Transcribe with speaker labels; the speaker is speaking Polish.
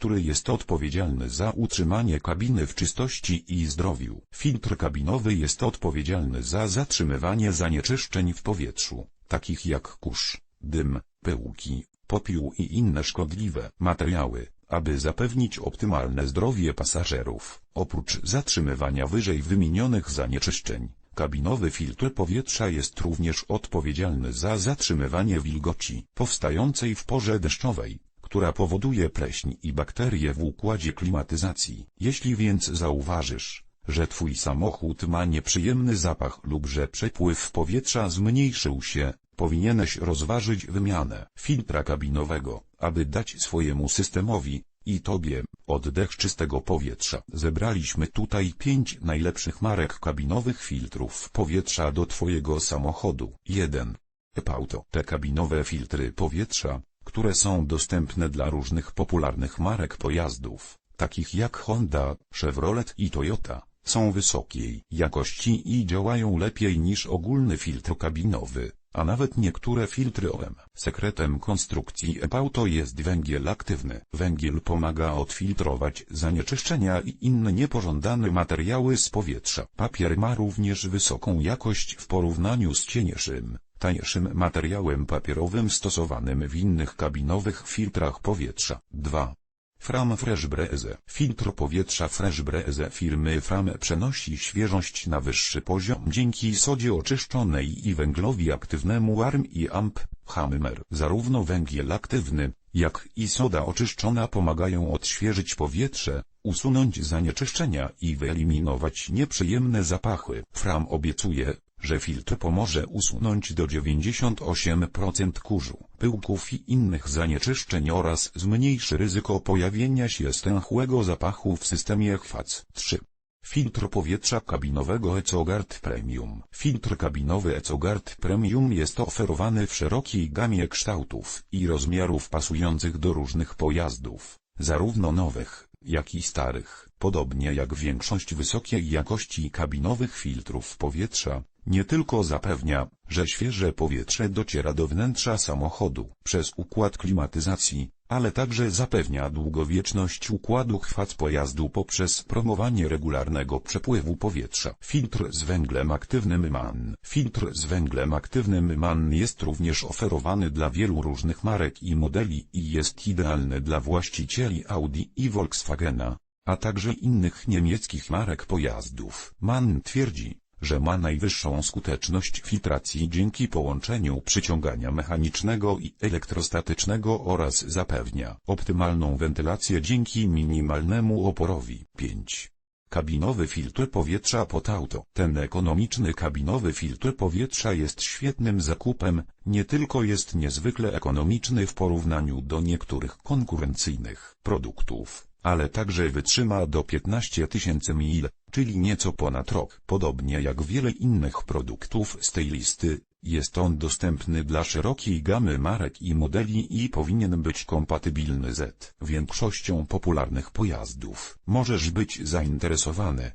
Speaker 1: który jest odpowiedzialny za utrzymanie kabiny w czystości i zdrowiu. Filtr kabinowy jest odpowiedzialny za zatrzymywanie zanieczyszczeń w powietrzu, takich jak kurz, dym, pyłki, popiół i inne szkodliwe materiały, aby zapewnić optymalne zdrowie pasażerów. Oprócz zatrzymywania wyżej wymienionych zanieczyszczeń, kabinowy filtr powietrza jest również odpowiedzialny za zatrzymywanie wilgoci powstającej w porze deszczowej, która powoduje pleśń i bakterie w układzie klimatyzacji. Jeśli więc zauważysz, że twój samochód ma nieprzyjemny zapach lub że przepływ powietrza zmniejszył się, powinieneś rozważyć wymianę filtra kabinowego, aby dać swojemu systemowi i tobie oddech czystego powietrza. Zebraliśmy tutaj pięć najlepszych marek kabinowych filtrów powietrza do twojego samochodu. 1. Epauto. Te kabinowe filtry powietrza, które są dostępne dla różnych popularnych marek pojazdów, takich jak Honda, Chevrolet i Toyota, są wysokiej jakości i działają lepiej niż ogólny filtr kabinowy, a nawet niektóre filtry OM. Sekretem konstrukcji e-auto jest węgiel aktywny. Węgiel pomaga odfiltrować zanieczyszczenia i inne niepożądane materiały z powietrza. Papier ma również wysoką jakość w porównaniu z cienieszym, tańszym materiałem papierowym stosowanym w innych kabinowych filtrach powietrza. 2. Fram Fresh Breeze. Filtr powietrza Fresh Breeze firmy Fram przenosi świeżość na wyższy poziom dzięki sodzie oczyszczonej i węglowi aktywnemu ARM i AMP, Hammer. Zarówno węgiel aktywny, jak i soda oczyszczona pomagają odświeżyć powietrze, usunąć zanieczyszczenia i wyeliminować nieprzyjemne zapachy. Fram obiecuje, że filtr pomoże usunąć do 98% kurzu, pyłków i innych zanieczyszczeń oraz zmniejszy ryzyko pojawienia się stęchłego zapachu w systemie chwac. 3. Filtr powietrza kabinowego EcoGuard Premium. Filtr kabinowy EcoGuard Premium jest oferowany w szerokiej gamie kształtów i rozmiarów pasujących do różnych pojazdów, zarówno nowych, jak i starych. Podobnie jak większość wysokiej jakości kabinowych filtrów powietrza, nie tylko zapewnia, że świeże powietrze dociera do wnętrza samochodu przez układ klimatyzacji, ale także zapewnia długowieczność układu chwac pojazdu poprzez promowanie regularnego przepływu powietrza. Filtr z węglem aktywnym MAN Filtr z węglem aktywnym MAN jest również oferowany dla wielu różnych marek i modeli i jest idealny dla właścicieli Audi i Volkswagena, a także innych niemieckich marek pojazdów. MAN twierdzi, że ma najwyższą skuteczność filtracji dzięki połączeniu przyciągania mechanicznego i elektrostatycznego oraz zapewnia optymalną wentylację dzięki minimalnemu oporowi. 5. Kabinowy filtr powietrza pod auto. Ten ekonomiczny kabinowy filtr powietrza jest świetnym zakupem, nie tylko jest niezwykle ekonomiczny w porównaniu do niektórych konkurencyjnych produktów, ale także wytrzyma do 15 tysięcy mil, czyli nieco ponad rok. Podobnie jak wiele innych produktów z tej listy, jest on dostępny dla szerokiej gamy marek i modeli i powinien być kompatybilny z większością popularnych pojazdów. Możesz być zainteresowany,